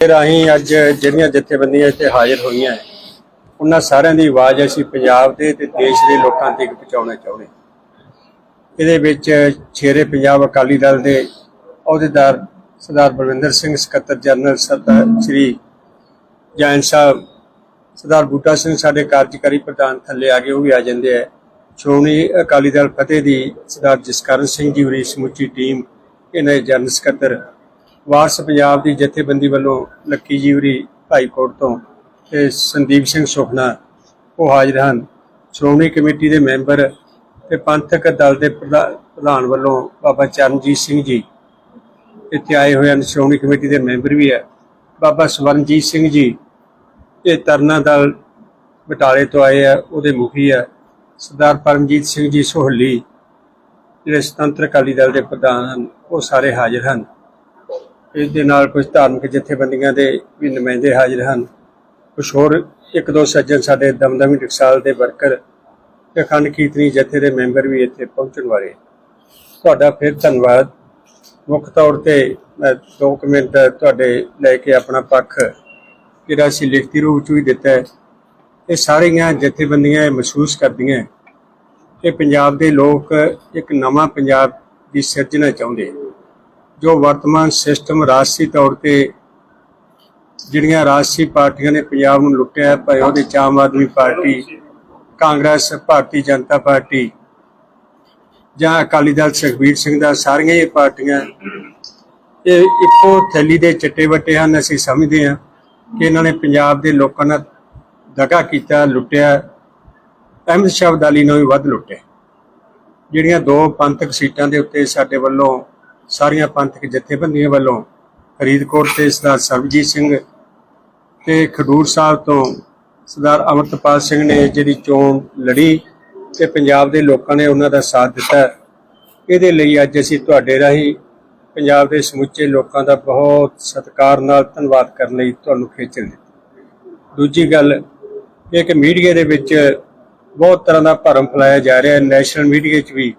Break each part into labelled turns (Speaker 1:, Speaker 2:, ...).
Speaker 1: ਰਾਹੀਂ ਅੱਜ ਜਿਹੜੀਆਂ ਜਥੇਬੰਦੀਆਂ ਇੱਥੇ ਹਾਜ਼ਰ ਹੋਈਆਂ ਉਹਨਾਂ ਸਾਰਿਆਂ ਦੀ ਆਵਾਜ਼ ਅਸੀਂ ਪੰਜਾਬ ਦੇ ਤੇ ਦੇਸ਼ ਦੇ ਲੋਕਾਂ ਤੱਕ ਪਹੁੰਚਾਉਣਾ ਚਾਹੁੰਦੇ ਇਹਦੇ ਵਿੱਚ ਛੇਰੇ ਪੰਜਾਬ ਅਕਾਲੀ ਦਲ ਦੇ ਅਹੁਦੇਦਾਰ ਸਰਦਾਰ ਬਲਵਿੰਦਰ ਸਿੰਘ, ਸਕੱਤਰ ਜਨਰਲ ਸਰਦਾਰ ਸ੍ਰੀ ਜੈਨ ਸਾਹਿਬ, ਸਰਦਾਰ ਬੂਟਾ ਸਿੰਘ ਸਾਡੇ ਕਾਰਜਕਾਰੀ ਪ੍ਰਧਾਨ ਥੱਲੇ ਆ ਗਏ ਉਹ ਵੀ ਆ ਜਾਂਦੇ ਆ ਸ਼੍ਰੋਮਣੀ ਅਕਾਲੀ ਦਲ ਫਤਿਹ ਦੀ ਸਰਦਾਰ ਜਸਕਰਨ ਸਿੰਘ ਜੀ ਹੋਰੀ ਸਮੁੱਚੀ ਟੀਮ, ਇਹਨਾਂ ਦੇ ਜਨਰਲ ਸਕੱਤਰ ਵਾਰਸ ਪੰਜਾਬ ਦੀ ਜਥੇਬੰਦੀ ਵੱਲੋਂ ਲੱਕੀ ਜੀਵਰੀ ਹੋਰੀ ਭਾਈਕੋਟ ਤੋਂ ਤੇ ਸੰਦੀਪ ਸਿੰਘ ਸੁਖਨਾ ਉਹ ਹਾਜ਼ਰ ਹਨ। ਸ਼੍ਰੋਮਣੀ ਕਮੇਟੀ ਦੇ ਮੈਂਬਰ ਤੇ ਪੰਥਕ ਦਲ ਦੇ ਪ੍ਰਧਾ- ਪ੍ਰਧਾਨ ਵੱਲੋਂ ਬਾਬਾ ਚਰਨਜੀਤ ਸਿੰਘ ਜੀ ਇੱਥੇ ਆਏ ਹੋਏ ਹਨ। ਸ਼੍ਰੋਮਣੀ ਕਮੇਟੀ ਦੇ ਮੈਂਬਰ ਵੀ ਹੈ। ਬਾਬਾ ਸਵਰਨਜੀਤ ਸਿੰਘ ਜੀ ਇਹ ਤਰਨਾ ਦਲ ਬਟਾਲੇ ਤੋਂ ਆਏ ਆ, ਉਹਦੇ ਮੁਖੀ ਆ। ਸਰਦਾਰ ਪਰਮਜੀਤ ਸਿੰਘ ਜੀ ਸੋਹਲੀ, ਜਿਹੜੇ ਸੁਤੰਤਰ ਅਕਾਲੀ ਦਲ ਦੇ ਪ੍ਰਧਾਨ ਹਨ, ਉਹ ਸਾਰੇ ਹਾਜ਼ਰ ਹਨ। ਇਸ ਦੇ ਨਾਲ ਕੁਝ ਧਾਰਮਿਕ ਜਥੇਬੰਦੀਆਂ ਦੇ ਵੀ ਨੁਮਾਇੰਦੇ ਹਾਜ਼ਰ ਹਨ। ਕੁਝ ਹੋਰ, ਇੱਕ ਦੋ ਸੱਜਣ ਸਾਡੇ ਦਮਦਮੀ ਟਕਸਾਲ ਦੇ ਵਰਕਰ ਤੇ ਅਖੰਡ ਕੀਰਤਨੀ ਜਥੇ ਦੇ ਮੈਂਬਰ ਵੀ ਇੱਥੇ ਪਹੁੰਚਣ ਵਾਲੇ ਤੁਹਾਡਾ ਫਿਰ ਧੰਨਵਾਦ। ਮੁੱਖ ਤੌਰ ਤੇ ਮੈਂ ਦੋ ਕੁ ਮਿੰਟ ਤੁਹਾਡੇ ਲੈ ਕੇ ਆਪਣਾ ਪੱਖ ਜਿਹੜਾ ਅਸੀਂ ਲਿਖਤੀ ਰੂਪ ਚ ਵੀ ਦਿੱਤਾ ਹੈ। ਇਹ ਸਾਰੀਆਂ ਜਥੇਬੰਦੀਆਂ ਇਹ ਮਹਿਸੂਸ ਕਰਦੀਆਂ ਕਿ ਪੰਜਾਬ ਦੇ ਲੋਕ ਇੱਕ ਨਵਾਂ ਪੰਜਾਬ ਦੀ ਸਿਰਜਣਾ ਚਾਹੁੰਦੇ ਹਨ। ਜੋ ਵਰਤਮਾਨ ਸਿਸਟਮ ਰਾਜਸੀ ਤੌਰ ਤੇ ਜਿਹੜੀਆਂ ਰਾਜਸੀ ਪਾਰਟੀਆਂ ਨੇ ਪੰਜਾਬ ਨੂੰ ਲੁੱਟਿਆ ਭਾਵੇਂ ਉਹਦੇ ਚ ਆਮ ਆਦਮੀ ਪਾਰਟੀ, ਕਾਂਗਰਸ, ਭਾਰਤੀ ਜਨਤਾ ਪਾਰਟੀ ਜਾਂ ਅਕਾਲੀ ਦਲ ਸੁਖਬੀਰ ਸਿੰਘ ਦਾ, ਸਾਰੀਆਂ ਇਹ ਪਾਰਟੀਆਂ ਇਹ ਇੱਕੋ ਥੈਲੀ ਦੇ ਚਿੱਟੇ ਵੱਟੇ ਹਨ, ਅਸੀਂ ਸਮਝਦੇ ਹਾਂ ਕਿ ਇਹਨਾਂ ਨੇ ਪੰਜਾਬ ਦੇ ਲੋਕਾਂ ਨਾਲ ਦਗਾ ਕੀਤਾ, ਲੁੱਟਿਆ। ਅਹਿਮਦ ਸ਼ਾਹ ਅਬਦਾਲੀ ਨੂੰ ਵੀ ਵੱਧ ਲੁੱਟਿਆ। ਜਿਹੜੀਆਂ ਦੋ ਪੰਥਕ ਸੀਟਾਂ ਦੇ ਉੱਤੇ ਸਾਡੇ ਵੱਲੋਂ ਸਾਰੀਆਂ ਪੰਥਕ ਜਥੇਬੰਦੀਆਂ ਵੱਲੋਂ ਫਰੀਦਕੋਟ ਤੇ ਸਰਦਾਰ ਸਰਬਜੀਤ ਸਿੰਘ ਤੇ ਖਡੂਰ ਸਾਹਿਬ ਤੋਂ ਸਰਦਾਰ ਅਮਰਤਪਾਲ ਸਿੰਘ ਨੇ ਜਿਹੜੀ ਚੋਣ ਲੜੀ ਤੇ ਪੰਜਾਬ ਦੇ ਲੋਕਾਂ ਨੇ ਉਹਨਾਂ ਦਾ ਸਾਥ ਦਿੱਤਾ ਇਹਦੇ ਲਈ ਅੱਜ ਅਸੀਂ ਤੁਹਾਡੇ ਰਾਹੀਂ ਪੰਜਾਬ ਦੇ ਸਮੁੱਚੇ ਲੋਕਾਂ ਦਾ ਬਹੁਤ ਸਤਿਕਾਰ ਨਾਲ ਧੰਨਵਾਦ ਕਰਨ ਲਈ ਤੁਹਾਨੂੰ ਖੇਚਲ ਦਿੱਤੀ। ਦੂਜੀ ਗੱਲ ਇਹ ਕਿ ਮੀਡੀਆ ਦੇ ਵਿੱਚ ਬਹੁਤ ਤਰ੍ਹਾਂ ਦਾ ਭਰਮ ਫੈਲਾਇਆ ਜਾ ਰਿਹਾ ਹੈ। ਨੈਸ਼ਨਲ ਮੀਡੀਆ 'ਚ ਵੀ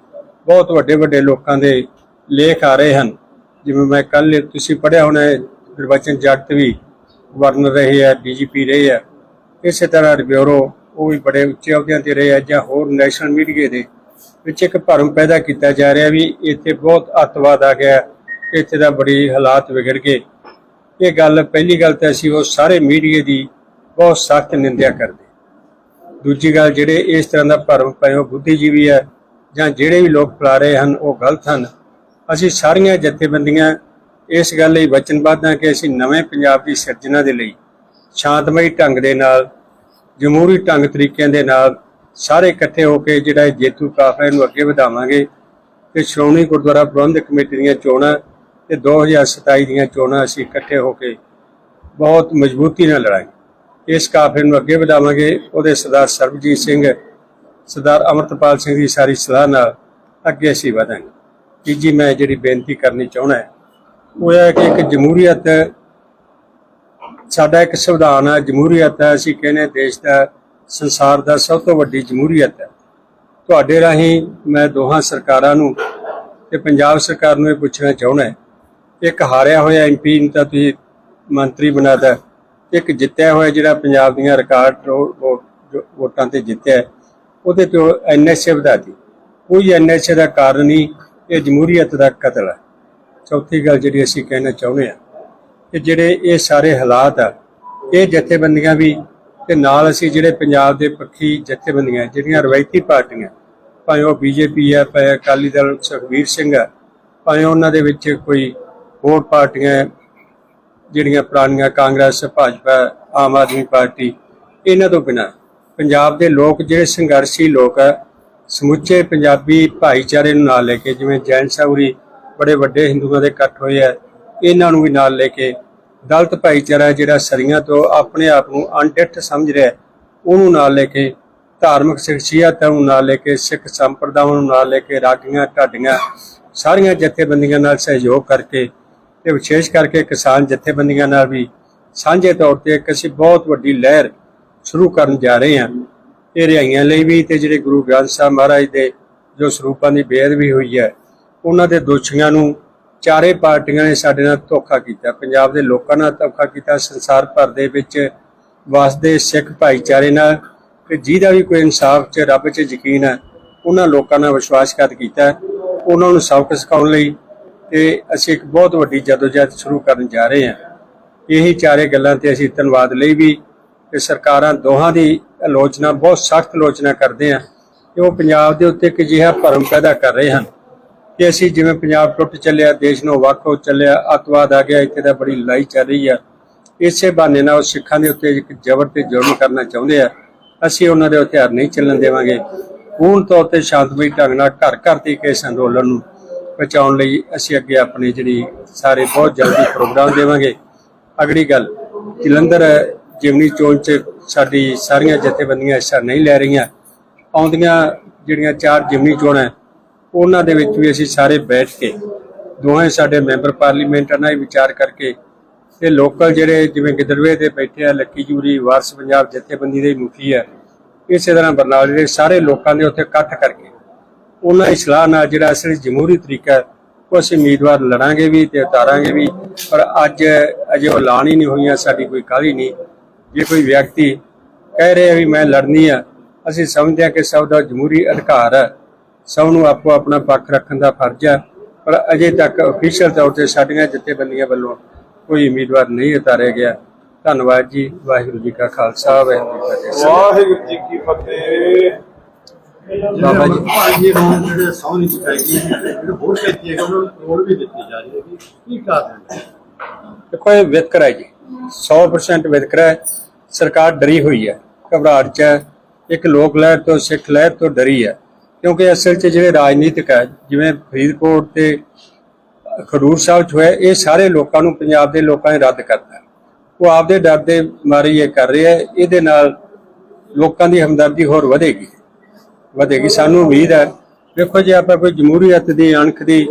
Speaker 1: ਬਹੁਤ ਵੱਡੇ ਵੱਡੇ ਲੋਕਾਂ ਦੇ ਲੇਖ ਆ ਰਹੇ ਹਨ। ਜਿਵੇਂ ਮੈਂ ਕੱਲ ਤੁਸੀਂ ਪੜਿਆ ਹੋਣਾ ਨਿਰਵਾਚਨ ਗੁਰਬਚਨ ਜਗਤ ਵੀ ਗਵਰਨਰ ਰਹੇ ਆ ਡੀਜੀਪੀ ਰਹੇ ਆ ਇਸੇ ਤਰ੍ਹਾਂ ਬਿਊਰੋ, ਉਹ ਵੀ ਬੜੇ ਉੱਚੇ ਅਹੁਦਿਆਂ ਤੇ ਰਹੇ ਆ ਜਾਂ ਹੋਰ ਨੈਸ਼ਨਲ ਮੀਡੀਆ ਦੇ ਵਿੱਚ ਇੱਕ ਭਰਮ ਪੈਦਾ ਕੀਤਾ ਜਾ ਰਿਹਾ ਵੀ ਇੱਥੇ ਬਹੁਤ ਅੱਤਵਾਦ ਆ ਗਿਆ ਇੱਥੇ ਦਾ ਬੜੀ ਹਾਲਾਤ ਵਿਗੜ ਗਏ। ਇਹ ਗੱਲ, ਪਹਿਲੀ ਗੱਲ ਤਾਂ ਅਸੀਂ ਉਹ ਸਾਰੇ ਮੀਡੀਆ ਦੀ ਬਹੁਤ ਸਖਤ ਨਿੰਦਿਆ ਕਰਦੇ ਦੂਜੀ ਗੱਲ, ਜਿਹੜੇ ਇਸ ਤਰ੍ਹਾਂ ਦਾ ਭਰਮ ਪਇਓ ਬੁੱਧੀਜੀਵੀ ਹੈ ਜਾਂ ਜਿਹੜੇ ਵੀ ਲੋਕ ਫੈਲਾ ਰਹੇ ਹਨ, ਉਹ ਗਲਤ ਹਨ। ਅਸੀਂ ਸਾਰੀਆਂ ਜਥੇਬੰਦੀਆਂ ਇਸ ਗੱਲ ਲਈ ਵਚਨਬੱਧ ਹਾਂ ਕਿ ਅਸੀਂ ਨਵੇਂ ਪੰਜਾਬ ਦੀ ਸਿਰਜਣਾ ਦੇ ਲਈ ਸ਼ਾਂਤਮਈ ਢੰਗ ਦੇ ਨਾਲ, ਜਮਹੂਰੀ ਢੰਗ ਤਰੀਕਿਆਂ ਦੇ ਨਾਲ ਸਾਰੇ ਇਕੱਠੇ ਹੋ ਕੇ ਜਿਹੜਾ ਜੇਤੂ ਕਾਫਲੇ ਨੂੰ ਅੱਗੇ ਵਧਾਵਾਂਗੇ ਤੇ ਸ਼੍ਰੋਮਣੀ ਗੁਰਦੁਆਰਾ ਪ੍ਰਬੰਧਕ ਕਮੇਟੀ ਦੀਆਂ ਚੋਣਾਂ ਤੇ 2027 ਦੀਆਂ ਚੋਣਾਂ ਅਸੀਂ ਇਕੱਠੇ ਹੋ ਕੇ ਬਹੁਤ ਮਜ਼ਬੂਤੀ ਨਾਲ ਲੜਾਂਗੇ। ਇਸ ਕਾਫਲੇ ਨੂੰ ਅੱਗੇ ਵਧਾਵਾਂਗੇ। ਉਹਦੇ ਸਰਦਾਰ ਸਰਬਜੀਤ ਸਿੰਘ, ਸਰਦਾਰ ਅਮਰਤਪਾਲ ਸਿੰਘ ਦੀ ਸਾਰੀ ਸਲਾਹ ਨਾਲ ਅੱਗੇ ਅਸੀਂ ਵਧਾਂਗੇ। ਤੀਜੀ ਮੈਂ ਜਿਹੜੀ ਬੇਨਤੀ ਕਰਨੀ ਚਾਹੁੰਦਾ ਉਹ ਹੈ ਕਿ ਇੱਕ ਜਮਹੂਰੀਅਤ ਸਾਡਾ ਇੱਕ ਸੰਵਿਧਾਨ ਹੈ ਜਮਹੂਰੀਅਤ ਹੈ। ਅਸੀਂ ਕਹਿੰਦੇ ਦੇਸ਼ ਦਾ ਸੰਸਾਰ ਦਾ ਸਭ ਤੋਂ ਵੱਡੀ ਜਮਹੂਰੀਅਤ ਹੈ। ਤੁਹਾਡੇ ਰਾਹੀਂ ਮੈਂ ਦੋਹਾਂ ਸਰਕਾਰਾਂ ਨੂੰ ਤੇ ਪੰਜਾਬ ਸਰਕਾਰ ਨੂੰ ਇਹ ਪੁੱਛਣਾ ਚਾਹੁੰਦਾ ਇੱਕ ਹਾਰਿਆ ਹੋਇਆ ਐਮਪੀ ਨੂੰ ਤਾਂ ਤੁਸੀਂ ਮੰਤਰੀ ਬਣਾਤਾ ਇੱਕ ਜਿੱਤਿਆ ਹੋਇਆ ਜਿਹੜਾ ਪੰਜਾਬ ਦੀਆਂ ਰਿਕਾਰਡ ਵੋਟਾਂ ਤੇ ਜਿੱਤਿਆ ਹੈ, ਉਹਦੇ ਤੇ ਐਨਐਸਏ ਵਧਾਤੀ ਕੋਈ ਐਨਐਸਏ ਦਾ ਕਾਰਨ ਨਹੀਂ। ਇਹ ਜਮਹੂਰੀਅਤ ਦਾ ਕਤਲ ਹੈ। ਚੌਥੀ ਗੱਲ ਜਿਹੜੀ ਅਸੀਂ ਕਹਿਣਾ ਚਾਹੁੰਦੇ ਹਾਂ ਕਿ ਜਿਹੜੇ ਇਹ ਸਾਰੇ ਹਾਲਾਤ ਆ, ਇਹ ਜਥੇਬੰਦੀਆਂ ਵੀ ਤੇ ਨਾਲ ਅਸੀਂ ਜਿਹੜੇ ਪੰਜਾਬ ਦੇ ਪੱਖੀ ਜਥੇਬੰਦੀਆਂ, ਜਿਹੜੀਆਂ ਰਵਾਇਤੀ ਪਾਰਟੀਆਂ, ਭਾਵੇਂ ਉਹ ਬੀਜੇਪੀ ਆ, ਭਾਵੇਂ ਅਕਾਲੀ ਦਲ ਸੁਖਬੀਰ ਸਿੰਘ ਆ, ਭਾਵੇਂ ਉਹਨਾਂ ਦੇ ਵਿੱਚ ਕੋਈ ਹੋਰ ਪਾਰਟੀਆਂ ਜਿਹੜੀਆਂ ਪੁਰਾਣੀਆਂ ਕਾਂਗਰਸ, ਭਾਜਪਾ, ਆਮ ਆਦਮੀ ਪਾਰਟੀ, ਇਹਨਾਂ ਤੋਂ ਬਿਨਾਂ ਪੰਜਾਬ ਦੇ ਲੋਕ ਜਿਹੜੇ ਸੰਘਰਸ਼ੀ ਲੋਕ ਆ ਸਮੁੱਚੇ ਪੰਜਾਬੀ ਭਾਈਚਾਰੇ ਨੂੰ ਨਾਲ ਲੈ ਕੇ, ਜਿਵੇਂ ਜੈਨ ਸਾਉਰੀ ਬੜੇ ਵੱਡੇ ਹਿੰਦੂਆਂ ਦੇ ਇਕੱਠ ਹੋਏ ਆ, ਇਹਨਾਂ ਨੂੰ ਵੀ ਨਾਲ ਲੈ ਕੇ ਦਲਤ ਭਾਈਚਾਰਾ ਜਿਹੜਾ ਸਰੀਆਂ ਤੋਂ ਆਪਣੇ ਆਪ ਨੂੰ ਅਣਡਿੱਠ ਸਮਝ ਰਿਹਾ ਉਹਨੂੰ ਨਾਲ ਲੈ ਕੇ ਧਾਰਮਿਕ ਸ਼ਖਸੀਅਤਾਂ ਨੂੰ ਨਾਲ ਲੈ ਕੇ, ਸਿੱਖ ਸੰਪਰਦਾਵਾਂ ਨੂੰ ਨਾਲ ਲੈ ਕੇ, ਰਾਗੀਆਂ, ਢਾਡੀਆਂ, ਸਾਰੀਆਂ ਜਥੇਬੰਦੀਆਂ ਨਾਲ ਸਹਿਯੋਗ ਕਰਕੇ ਤੇ ਵਿਸ਼ੇਸ਼ ਕਰਕੇ ਕਿਸਾਨ ਜਥੇਬੰਦੀਆਂ ਨਾਲ ਵੀ ਸਾਂਝੇ ਤੌਰ ਤੇ ਇੱਕ ਅਸੀਂ ਬਹੁਤ ਵੱਡੀ ਲਹਿਰ ਸ਼ੁਰੂ ਕਰਨ ਜਾ ਰਹੇ ਹਾਂ। ਇਹ ਰਿਹਾਈਆਂ ਲਈ ਵੀ ਤੇ ਜਿਹੜੇ ਗੁਰੂ ਗ੍ਰੰਥ ਸਾਹਿਬ ਮਹਾਰਾਜ ਦੇ ਜੋ ਸਰੂਪਾਂ ਦੀ ਬੇਅਦਬੀ ਹੋਈ ਹੈ, ਉਹਨਾਂ ਦੇ ਦੋਸ਼ੀਆਂ ਨੂੰ ਚਾਰੇ ਪਾਰਟੀਆਂ ਨੇ ਸਾਡੇ ਨਾਲ ਧੋਖਾ ਕੀਤਾ। ਪੰਜਾਬ ਦੇ ਲੋਕਾਂ ਨਾਲ ਧੋਖਾ ਕੀਤਾ, ਸੰਸਾਰ ਭਰ ਦੇ ਵਿੱਚ ਵਸਦੇ ਸਿੱਖ ਭਾਈਚਾਰੇ ਨਾਲ ਕਿ ਜਿਹਦਾ ਵੀ ਕੋਈ ਇਨਸਾਫ 'ਚ ਰੱਬ 'ਚ ਯਕੀਨ ਹੈ, ਉਹਨਾਂ ਲੋਕਾਂ ਨਾਲ ਵਿਸ਼ਵਾਸਘਾਤ ਕੀਤਾ। ਉਹਨਾਂ ਨੂੰ ਸਬਕ ਸਿਖਾਉਣ ਲਈ ਤੇ ਅਸੀਂ ਇੱਕ ਬਹੁਤ ਵੱਡੀ ਜਦੋਜਹਿਦ ਸ਼ੁਰੂ ਕਰਨ ਜਾ ਰਹੇ ਹਾਂ। ਇਹੀ ਚਾਰੇ ਗੱਲਾਂ ਤੇ ਅਸੀਂ ਧੰਨਵਾਦ ਲਈ ਵੀ ਕਿ ਸਰਕਾਰਾਂ ਦੋਹਾਂ ਦੀ ਆਲੋਚਨਾ, ਬਹੁਤ ਸਖਤ ਆਲੋਚਨਾ ਕਰਦੇ ਆ ਕਿ ਉਹ ਪੰਜਾਬ ਦੇ ਉੱਤੇ ਇੱਕ ਅਜਿਹਾ ਭਰਮ ਪੈਦਾ ਕਰ ਰਹੇ ਹਨ ਕਿ ਅਸੀਂ ਜਿਵੇਂ ਪੰਜਾਬ ਟੁੱਟ ਚੱਲਿਆ, ਦੇਸ਼ ਨੂੰ ਵੱਖ ਹੋ ਚੱਲਿਆ, ਅੱਤਵਾਦ ਆ ਗਿਆ, ਇੱਥੇ ਤਾਂ ਬੜੀ ਲੜਾਈ ਚੱਲ ਰਹੀ ਆ। ਇਸੇ ਬਹਾਨੇ ਨਾਲ ਉਹ ਸਿੱਖਾਂ ਦੇ ਉੱਤੇ ਇੱਕ ਜ਼ਬਰ ਤੇ ਜ਼ੁਲਮ ਕਰਨਾ ਚਾਹੁੰਦੇ ਆ। ਅਸੀਂ ਉਹਨਾਂ ਦੇ ਹਥਿਆਰ ਨਹੀਂ ਚੱਲਣ ਦੇਵਾਂਗੇ। ਪੂਰਨ ਤੌਰ ਤੇ ਸ਼ਾਂਤਮਈ ਢੰਗ ਨਾਲ ਘਰ ਘਰ ਤੇ ਇਸ ਅੰਦੋਲਨ ਨੂੰ ਬਚਾਉਣ ਲਈ ਅਸੀਂ ਅੱਗੇ ਆਪਣੀ ਜਿਹੜੀ ਸਾਰੇ ਬਹੁਤ ਜਲਦੀ ਪ੍ਰੋਗਰਾਮ ਦੇਵਾਂਗੇ। ਅਗਲੀ ਗੱਲ, ਜਲੰਧਰ ਜਿਮਨੀ ਚੋਣ ਚ ਸਾਡੀ ਸਾਰੀਆਂ ਜਥੇਬੰਦੀਆਂ ਹਿੱਸਾ ਨਹੀਂ ਲੈ ਰਹੀਆਂ। ਆਉਂਦੀਆਂ ਜਿਹੜੀਆਂ ਚਾਰ ਜਿਮਨੀ ਚੋਣਾਂ ਹੈ, ਉਹਨਾਂ ਦੇ ਵਿੱਚ ਵੀ ਅਸੀਂ ਸਾਰੇ ਬੈਠ ਕੇ ਦੋਵੇਂ ਸਾਡੇ ਮੈਂਬਰ ਪਾਰਲੀਮੈਂਟ ਨਾਲ ਵਿਚਾਰ ਕਰਕੇ ਤੇ ਲੋਕਲ ਜਿਹੜੇ ਜਿਵੇਂ ਗਿੱਦੜਵੇ ਦੇ ਬੈਠੇ ਆ ਲੱਕੀ ਜੂਰੀ ਵਾਰਸ ਪੰਜਾਬ ਜਥੇਬੰਦੀ ਦੇ ਮੁਖੀ ਆ ਇਸੇ ਤਰ੍ਹਾਂ ਬਰਨਾਲੇ ਦੇ ਸਾਰੇ ਲੋਕਾਂ ਦੇ ਉੱਥੇ ਇਕੱਠ ਕਰਕੇ ਉਹਨਾਂ ਦੀ ਸਲਾਹ ਨਾਲ ਜਿਹੜਾ ਅਸਲੀ ਜਮਹੂਰੀ ਤਰੀਕਾ ਹੈ, ਉਹ ਅਸੀਂ ਉਮੀਦਵਾਰ ਲੜਾਂਗੇ ਵੀ ਤੇ ਉਤਾਰਾਂਗੇ ਵੀ ਪਰ ਅੱਜ ਅਜੇ ਉਹ ਐਲਾਨ ਹੀ ਨਹੀਂ ਹੋਈਆਂ ਸਾਡੀ ਕੋਈ ਕਾਹਲੀ ਨਹੀਂ। ਜੇ ਕੋਈ ਵਿਅਕਤੀ ਕਹਿ ਰਿਹਾ ਵੀ ਮੈਂ ਲੜਨੀ ਆ ਅਸੀਂ ਸਮਝਦੇ ਹਾਂ ਕਿ ਸਭ ਦਾ ਜਮਹੂਰੀ ਅਧਿਕਾਰ ਹੈ। ਸਭ ਨੂੰ ਆਪੋ ਆਪਣਾ ਪੱਖ ਰੱਖਣ ਦਾ ਫਰਜ਼ ਹੈ। ਪਰ ਅਜੇ ਤੱਕ ਅਫੀਸ਼ੀਅਲ ਤੌਰ ਤੇ ਸਾਡੀਆਂ ਜਥੇਬੰਦੀਆਂ ਵੱਲੋਂ ਕੋਈ ਉਮੀਦਵਾਰ ਨਹੀਂ ਉਤਾਰਿਆ ਗਿਆ। ਧੰਨਵਾਦ ਜੀ। ਵਾਹਿਗੁਰੂ ਜੀ ਕਾ ਖਾਲਸਾ ਵਾਹਿਗੁਰੂ ਜੀ ਕੀ ਫਤਿਹ।
Speaker 2: ਵਾਹਿਗੁਰੂ ਜੀ ਕੀ ਫਤਿਹ।
Speaker 1: ਬਾਬਾ ਜੀ।
Speaker 3: ਭਾਈ ਨੂੰ ਜਿਹੜੇ ਸੌ ਨਹੀਂ ਚੁਕਾਏਗੀ ਜਿਹੜੇ ਵੋਟ ਕੀਤੀ ਹੈ ਉਹਨਾਂ ਨੂੰ ਕਰੋੜ ਵੀ ਦਿੱਤੀ ਜਾ ਰਹੀ ਹੈ। ਕੀ ਕਾਰਨ ਹੈ?
Speaker 1: ਦੇਖੋ ਇਹ ਵਿਤਕਰਾ ਹੈ ਜੀ। 100% ਵਿਤਕਰਾ ਹੈ। ਸਰਕਾਰ ਡਰੀ ਹੋਈ ਹੈ, ਘਬਰਾਹਟ ਚ ਹੈ। ਇੱਕ ਲੋਕ ਲਹਿਰ ਤੋਂ, ਸਿੱਖ ਲਹਿਰ ਤੋਂ ਡਰੀ ਹੈ। ਕਿਉਂਕਿ ਅਸਲ 'ਚ ਜਿਹੜੇ ਰਾਜਨੀਤਿਕ ਹੈ, ਜਿਵੇਂ ਫਰੀਦਕੋਟ ਤੇ ਖਡੂਰ ਸਾਹਿਬ 'ਚ ਹੋਇਆ, ਇਹ ਸਾਰੇ ਲੋਕਾਂ ਨੂੰ, ਪੰਜਾਬ ਦੇ ਲੋਕਾਂ ਨੇ ਰੱਦ ਕਰਤਾ। ਉਹ ਆਪਦੇ ਡਰ ਦੇ ਮਾਰੇ ਇਹ ਕਰ ਰਿਹਾ ਇਹਦੇ ਨਾਲ ਲੋਕਾਂ ਦੀ ਹਮਦਰਦੀ ਹੋਰ ਵਧੇਗੀ। ਵਧੇਗੀ। ਸਾਨੂੰ ਉਮੀਦ ਹੈ। ਦੇਖੋ ਜੇ, ਆਪਾਂ ਕੋਈ ਜਮਹੂਰੀਅਤ ਦੀ, ਅਣਖ ਦੀ